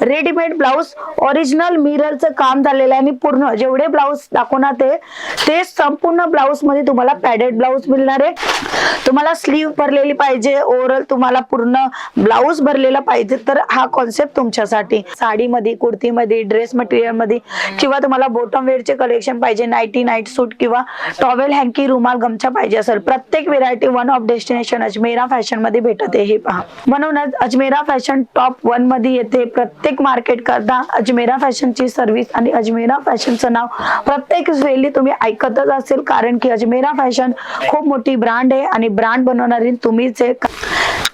Readymade blouse original मिररचं काम झालेलं आहे. आणि पूर्ण जेवढे ब्लाऊज दाखवणार ते ते संपूर्ण ब्लाऊजमध्ये तुम्हाला पॅडेड ब्लाऊज मिळणार आहे. तुम्हाला स्लीव भरलेली पाहिजे ओव्हरऑल तुम्हाला पूर्ण ब्लाऊज भरलेला पाहिजे तर हा कॉन्सेप्ट तुमच्यासाठी. साडीमध्ये कुर्तीमध्ये ड्रेस मटेरियलमध्ये किंवा तुम्हाला बॉटम वेअरचे कलेक्शन पाहिजे नाईटी नाईट सूट किंवा टॉवेल हँकी रुमाल गमछा पाहिजे असेल प्रत्येक variety one of destination Ajmera फॅशनमध्ये भेटत आहे हे पहा. म्हणूनच अजमेरा फॅशन टॉप वनमध्ये येते प्रत्येक मार्केट करता अजमेरा फॅशनची सर्व्हिस आणि अजमेरा फॅशनचं नाव प्रत्येक वेळी तुम्ही ऐकतच असेल कारण की अजमेरा फॅशन खूप मोठी ब्रँड आहे आणि ब्रँड बनवणारी तुम्हीच आहे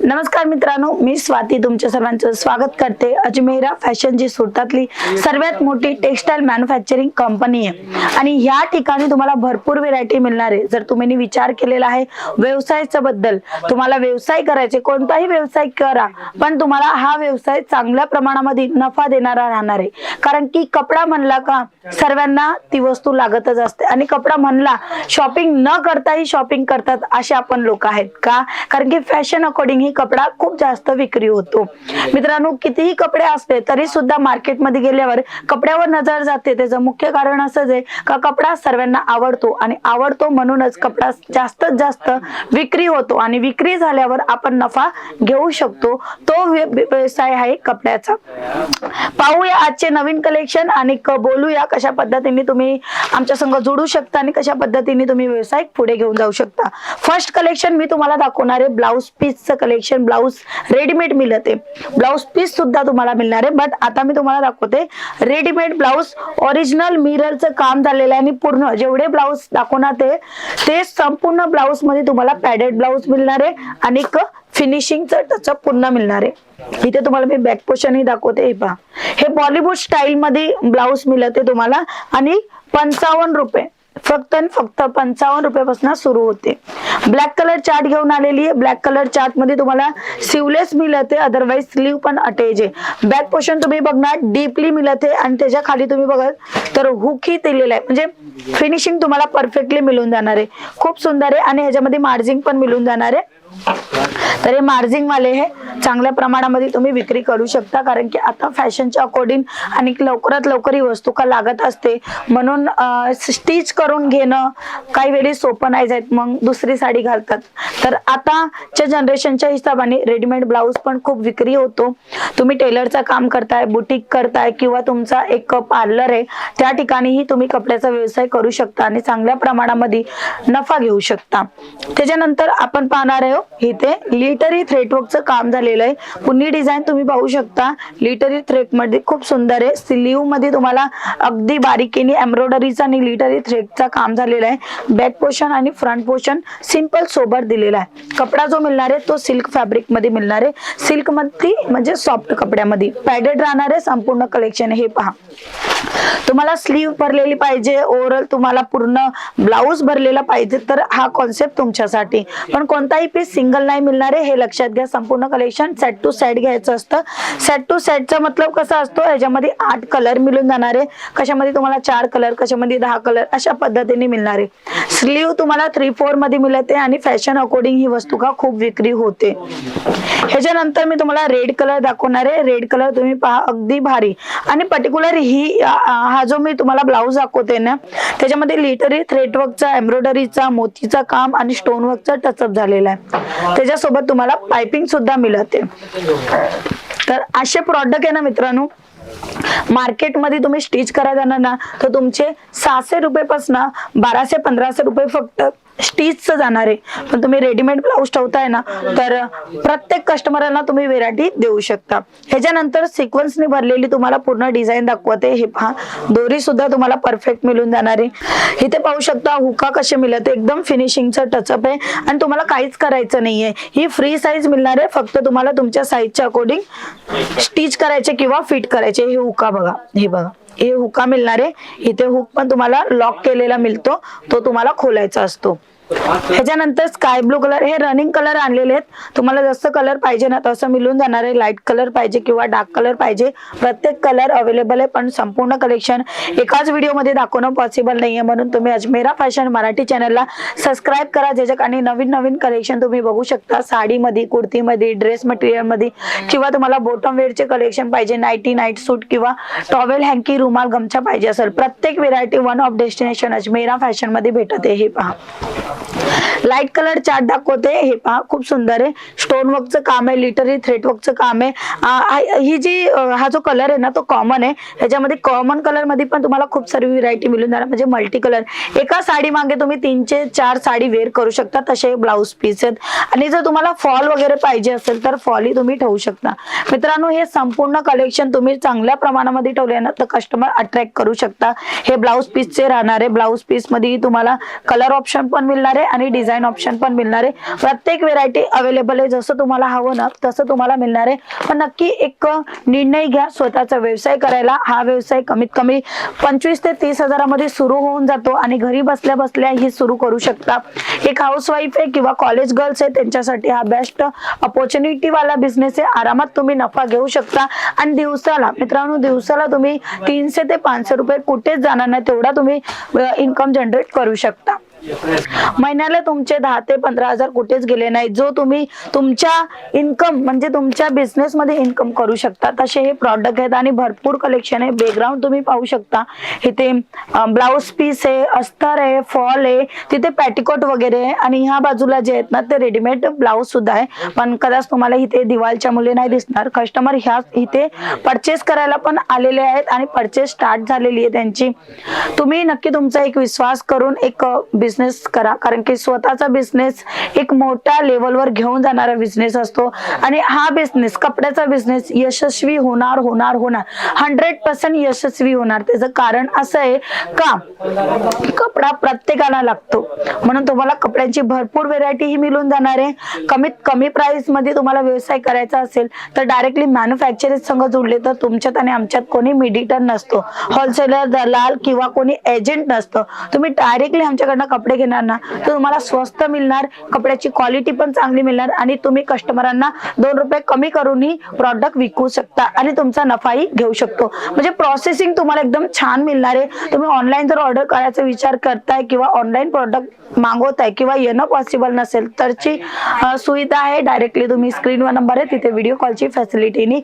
नमस्कार मित्रांनो मी स्वाती तुमच्या सर्वांचं स्वागत करते. अजमेरा फॅशन जी सुरतातली सर्वात मोठी टेक्सटाईल मॅन्युफॅक्चरिंग कंपनी आहे. आणि ह्या ठिकाणी तुम्हाला भरपूर व्हेरायटी मिळणार आहे. जर तुम्ही विचार केलेला आहे व्यवसायाच्या बद्दल तुम्हाला व्यवसाय करायचे कोणताही व्यवसाय करा पण तुम्हाला हा व्यवसाय चांगल्या प्रमाणामध्ये नफा देणारा राहणार आहे. कारण की कपडा म्हणला का सर्वांना ती वस्तू लागतच असते. आणि कपडा म्हणला शॉपिंग न करताही शॉपिंग करतात असे आपण लोक आहेत का? कारण की फॅशन अकॉर्डिंग ही कपडा खूप जास्त विक्री होतो. म्हणजे- मित्रांनो कितीही कपडे असले तरी सुद्धा मार्केटमध्ये गेल्यावर कपड्यावर नजर जाते. त्याचं मुख्य कारण असंच आहे का कपडा सर्वांना आवडतो आणि आवडतो म्हणूनच कपडा जास्तीत जास्त विक्री होतो आणि विक्री झाल्यावर आपण नफा घेऊ शकतो. तो व्यवसाय आहे कपड्याचा. पाहूया आजचे नवीन कलेक्शन आणि बोलूया कशा पद्धतीने तुम्ही आमच्या संघ जोडू शकता आणि कशा पद्धतीने तुम्ही व्यवसाय पुढे घेऊन जाऊ शकता. फर्स्ट कलेक्शन मी तुम्हाला दाखवणार आहे. ब्लाऊज पीसचं कलेक्शन ब्लाऊज रेडीमेड मिळते. ब्लाऊज पीस सुद्धा तुम्हाला मिळणार आहे. बट आता मी तुम्हाला दाखवते रेडीमेड ब्लाऊज ओरिजिनल मिररचं काम झालेलं आहे आणि पूर्ण जेवढे ब्लाऊज दाखवणार ते ते संपूर्ण ब्लाऊजमध्ये तुम्हाला पॅडेड ब्लाऊज मिळणार आहे आणि फिनिशिंगचं टचअप पूर्ण मिळणार आहे. इथे तुम्हाला मी बॅक पोर्शनही दाखवते हे पहा. हे बॉलिवूड स्टाईल मध्ये ब्लाऊज मिळते तुम्हाला आणि पंचावन्न रुपये. फक्त आणि फक्त पंचावन्न रुपयापासून सुरू होते. ब्लॅक कलर चार्ट घेऊन आलेली आहे. ब्लॅक कलर चार्टमध्ये तुम्हाला सिवलेस मिळते अदरवाईज स्लीव पण अटॅच आहे. बॅक पोर्शन तुम्ही बघणार डीपली मिळते आणि त्याच्याखाली तुम्ही बघत तर हुकही दिलेलं आहे. म्हणजे फिनिशिंग तुम्हाला परफेक्टली मिळून जाणार आहे. खूप सुंदर आहे आणि ह्याच्यामध्ये मार्जिंग पण मिळून जाणार आहे. तर हे मार्जिंग वाले हे चांगल्या प्रमाणामध्ये तुम्ही विक्री करू शकता कारण की आता फॅशनच्या अकॉर्डिंग आणि लवकरात लवकर ही वस्तू का लागत असते. म्हणून स्टिच करून घेणं काही वेळी सोपं नाही जात मग दुसरी साडी घालतात. तर आताच्या जनरेशनच्या हिशोबाने रेडीमेड ब्लाऊज पण खूप विक्री होतो. तुम्ही टेलरचं काम करताय बुटीक करताय किंवा तुमचा एक पार्लर आहे त्या ठिकाणीही तुम्ही कपड्याचा व्यवसाय करू शकता आणि चांगल्या प्रमाणामध्ये नफा घेऊ शकता. त्याच्यानंतर आपण पाहणार आहे इथे लिटरी थ्रेटवर्कचं काम झालेलं आहे. पुन्ही डिझाईन तुम्ही पाहू शकता. लिटरी थ्रेटमध्ये खूप सुंदर आहे. स्लीवमध्ये तुम्हाला अगदी बारीकीने एम्ब्रॉयडरीचा आणि लिटरी चा काम झालेला आहे. बॅक पोर्शन आणि फ्रंट पोर्शन सिंपल सोबत दिलेला आहे. कपडा जो मिळणार आहे तो सिल्क फॅब्रिकमध्ये मिळणार आहे. सिल्कमध्ये म्हणजे सॉफ्ट कपड्यामध्ये. पॅडेड राहणार आहे संपूर्ण कलेक्शन हे पहा. तुम्हाला स्लीव भरलेली पाहिजे ओव्हरऑल तुम्हाला पूर्ण ब्लाऊज भरलेला पाहिजे तर हा कॉन्सेप्ट तुमच्यासाठी. पण कोणताही पीस सिंगल नाही मिळणार आहे हे लक्षात घ्या. संपूर्ण कलेक्शन सेट टू सेट घ्यायचं असतं. सेट टू सेटचा मतलब कसा असतो? याच्यामध्ये आठ कलर मिळून जाणार. आहे कशामध्ये तुम्हाला चार कलर कशामध्ये दहा कलर अशा पद्धतीने मिळणार. आहे स्लीव तुम्हाला थ्री फोरमध्ये मिळते आणि फॅशन अकॉर्डिंग ही वस्तू का खूप विक्री होते. ह्याच्यानंतर मी तुम्हाला रेड कलर दाखवणार आहे. रेड कलर तुम्ही पहा अगदी भारी. आणि पर्टिक्युलर ही हा जो मी तुम्हाला ब्लाऊज दाखवते ना त्याच्यामध्ये लिटरी थ्रेटवर्कचा एम्ब्रॉयडरीचा मोतीचा काम आणि स्टोन वर्कचा टचअप झालेला आहे. त्याच्यासोबत तुम्हाला पायपिंग सुद्धा मिळते. तर असे प्रॉडक्ट आहे ना मित्रांनो मार्केटमध्ये तुम्ही स्टिच करा जाणार ना तर तुमचे सहाशे रुपयेपासून बाराशे पंधराशे रुपये फक्त स्टिचचं जाणार आहे. पण तुम्ही रेडीमेड ब्लाऊज ठेवताय ना तर प्रत्येक कस्टमरला तुम्ही व्हेरायटी देऊ शकता. ह्याच्यानंतर सिक्वन्सने भरलेली तुम्हाला पूर्ण डिझाईन दाखवते. हे पहा दोरी सुद्धा तुम्हाला परफेक्ट मिळून जाणार आहे. इथे पाहू शकता हुका कसे मिळत. एकदम फिनिशिंगचं टचअप आहे. आणि तुम्हाला काहीच करायचं नाहीये. ही फ्री साईज मिळणार आहे. फक्त तुम्हाला तुमच्या साईजच्या अकॉर्डिंग स्टिच करायचे किंवा फिट करायचे. हे हुका बघा. हे बघा. हे हुका मिळणार. आहे इथे हुक पण तुम्हाला लॉक केलेला मिळतो. तो तुम्हाला खोलायचा असतो. ह्याच्यानंतर स्काय ब्लू कलर हे रनिंग कलर आणलेले आहेत. तुम्हाला जसं कलर पाहिजे ना तसं मिळून जाणार आहे. लाइट कलर पाहिजे किंवा डार्क कलर पाहिजे. प्रत्येक कलर अवेलेबल आहे पण संपूर्ण कलेक्शन एकाच व्हिडिओमध्ये दाखवणं पॉसिबल नाहीये. म्हणून तुम्ही अजमेरा फॅशन मराठी चॅनलला सबस्क्राईब करा. ज्याच्या आणि नवीन नवीन कलेक्शन तुम्ही बघू शकता. साडीमध्ये कुर्तीमध्ये ड्रेस मटेरियलमध्ये किंवा तुम्हाला बॉटम वेअरचे कलेक्शन पाहिजे. नाईटी नाईट सूट किंवा टॉवेल हँकी रुमाल गमछा पाहिजे असेल. प्रत्येक variety one of destination Ajmera फॅशनमध्ये भेटत आहे. हे पहा. लाइट कलर चार्ट दाखवते. हे पहा खूप सुंदर आहे. स्टोन वर्कचं काम आहे लिटरी थ्रेड वर्कचं काम आहे. ही जी हा जो कलर आहे ना तो कॉमन आहे. ह्याच्यामध्ये कॉमन कलरमध्ये पण तुम्हाला खूप सारी व्हरायटी मिळून जाणार. म्हणजे मल्टी कलर एका साडी मागे तुम्ही तीनशे चार साडी वेअर करू शकता. तसे ब्लाऊज पीस आहेत. आणि जर तुम्हाला फॉल वगैरे पाहिजे असेल तर फॉलही तुम्ही ठेवू शकता. मित्रांनो हे संपूर्ण कलेक्शन तुम्ही चांगल्या प्रमाणामध्ये ठेवले ना तर कस्टमर अट्रॅक्ट करू शकता. हे ब्लाऊज पीसचे राहणार आहे. ब्लाऊज पीसमध्ये तुम्हाला कलर ऑप्शन पण मिळणार आहे आणि डिझाईन ऑप्शन पण मिळणार. आहे प्रत्येक व्हेरायटी अवेलेबल आहे. जसं तुम्हाला हवं ना तसं तुम्हाला मिळणार. आहे पण नक्की एक निर्णय घ्या स्वतःचा व्यवसाय करायला. हा व्यवसाय कमीत कमी पंचवीस ते तीस हजारामध्ये सुरू होऊन जातो आणि घरी बसल्या बसल्या ही सुरू करू शकता. एक हाऊस वाईफ आहे किंवा कॉलेज गर्ल्स आहे त्यांच्यासाठी हा बेस्ट ऑपॉर्च्युनिटी वाला बिझनेस आहे. आरामात तुम्ही नफा घेऊ शकता. आणि दिवसाला मित्रांनो दिवसाला तुम्ही तीनशे ते पाचशे रुपये कुठेच जाणार नाही. तेवढा तुम्ही इन्कम जनरेट करू शकता. महिन्याला तुमचे दहा ते पंधरा हजार कुठेच गेले नाही. जो तुम्ही तुमच्या इन्कम म्हणजे तुमच्या बिझनेस मध्ये इन्कम करू शकता तसे हे प्रॉडक्ट आहेत आणि भरपूर कलेक्शन आहे. बॅकग्राऊंड तुम्ही पाहू शकता. इथे ब्लाउज पीस आहे अस्तर आहे फॉल आहे तिथे पॅटिकोट वगैरे आहे आणि ह्या बाजूला जे आहेत ना ते रेडीमेड ब्लाउज सुद्धा आहे. पण कदाच तुम्हाला इथे दिवाळच्या मुले नाही दिसणार. कस्टमर ह्या इथे परचेस करायला पण आलेले आहेत आणि परचेस स्टार्ट झालेली आहे त्यांची. तुम्ही नक्की तुमचा एक विश्वास करून एक बिझनेस करा. कारण की स्वतःचा बिझनेस एक मोठ्या लेवलवर घेऊन जाणारा बिझनेस असतो. आणि हा बिझनेस कपड्याचा बिझनेस यशस्वी होणार होणार होणार. हंड्रेड पर्सेंट यशस्वी होणार. त्याचं कारण असं आहे का? कपडा प्रत्येकाला लागतो. म्हणून तुम्हाला कपड्यांची भरपूर व्हेरायटी ही मिळून जाणार आहे. कमीत कमी प्राइसमध्ये तुम्हाला व्यवसाय करायचा असेल तर डायरेक्टली मॅन्युफॅक्चरिंग संघ जोडले तर तुमच्यात आणि आमच्यात कोणी मिडिटर नसतो. होलसेलर दलाल किंवा कोणी एजंट नसतं. तुम्ही डायरेक्टली आमच्याकडनं कपडे घेणार ना तर तुम्हाला स्वस्त मिळणार कपड्याची क्वालिटी पण चांगली मिळणार आणि तुम्ही कस्टमरांना दोन रुपये कमी करूनही प्रॉडक्ट विकू शकता आणि तुमचा नफाही घेऊ शकतो. म्हणजे प्रोसेसिंग तुम्हाला एकदम छान मिळणार आहे. तुम्ही ऑनलाईन जर ऑर्डर करायचा विचार करताय किंवा ऑनलाईन प्रॉडक्ट मागवताय किंवा येणं पॉसिबल नसेल तरची सुविधा आहे डायरेक्टली तुम्ही स्क्रीनवर नंबर आहे तिथे व्हिडिओ कॉलची फॅसिलिटीनी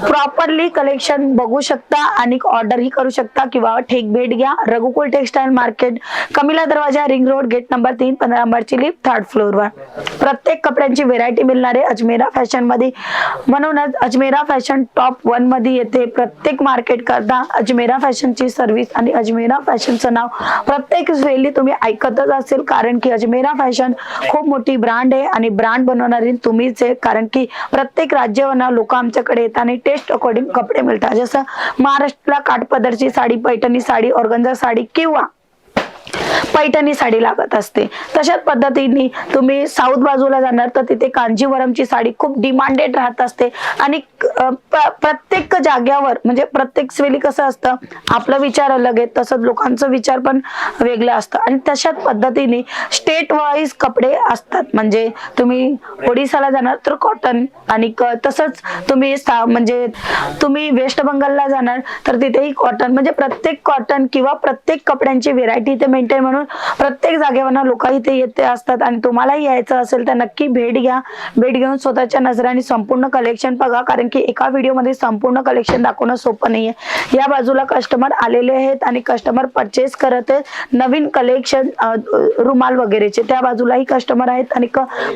प्रॉपरली कलेक्शन बघू शकता आणि ऑर्डर ही करू शकता किंवा ठेक भेट घ्या. रघुकुल टेक्सटाईल मार्केट कमिला दरवाजा रिंग रोड गेट नंबर तीन पंधरा नंबरची लिफ्ट थर्ड फ्लोअरवर प्रत्येक कपड्यांची व्हेरायटी मिळणार आहे अजमेरा फॅशनमध्ये म्हणूनच अजमेरा फॅशन टॉप वनमध्ये येते. प्रत्येक मार्केट करता अजमेरा फॅशनची सर्व्हिस आणि अजमेरा फॅशनचं नाव प्रत्येक वेळी तुम्ही ऐकतच असेल. कारण की अजमेरा फॅशन खूप मोठी ब्रँड आहे आणि ब्रँड बनवणारी तुम्हीच आहे कारण की प्रत्येक राज्यावरनं लोक आमच्याकडे येतात आणि टेस्ट अकॉर्डिंग कपडे मिळतात. जसं महाराष्ट्राला काठपदरची साडी पैठणी साडी ऑर्गंजा साडी किंवा पैठणी साडी लागत असते. तशाच पद्धतीने तुम्ही साऊथ बाजूला जाणार तर तिथे कांजीवरमची साडी खूप डिमांडेड राहत असते आणि प्रत्येक जाग्यावर म्हणजे प्रत्येक वेळी कसं असतं आपला विचार अलग आहे तसंच लोकांचा विचार पण वेगळा असतं. आणि तशाच पद्धतीने स्टेट वाईज कपडे असतात. म्हणजे तुम्ही ओडिसाला जाणार तर कॉटन आणि तसंच तुम्ही म्हणजे तुम्ही वेस्ट बंगालला जाणार तर तिथेही कॉटन म्हणजे प्रत्येक कॉटन किंवा प्रत्येक कपड्यांची व्हेरायटी इथे मेंटेन म्हणून प्रत्येक जागेवर लोक इथे येते असतात. आणि तुम्हालाही यायचं असेल तर नक्की भेट घ्या. भेट घेऊन स्वतःच्या नजराने संपूर्ण कलेक्शन बघा. कारण की एका व्हिडिओमध्ये संपूर्ण कलेक्शन दाखवणं सोपं नाही आहे या बाजूला कस्टमर आलेले आहेत आणि कस्टमर परचेस करत आहेत. नवीन कलेक्शन रुमाल वगैरेचे. त्या बाजूलाही कस्टमर आहेत आणि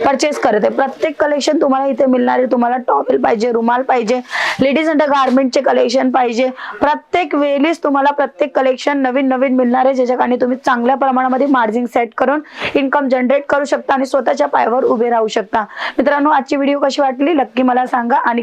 परचेस करत आहे प्रत्येक कलेक्शन तुम्हाला इथे मिळणार आहे तुम्हाला टॉवेल पाहिजे रुमाल पाहिजे लेडीज अंडर गार्मेंटचे कलेक्शन पाहिजे. प्रत्येक वेळीच तुम्हाला प्रत्येक कलेक्शन नवीन नवीन मिळणार आहे ज्याच्या कारणे तुम्ही चांगल्या प्रमाणामध्ये मार्जिन सेट करून इन्कम जनरेट करू शकता आणि स्वतःच्या पायावर उभे राहू शकता. मित्रांनो आजची व्हिडिओ कशी वाटली? नक्की मला सांगा आणि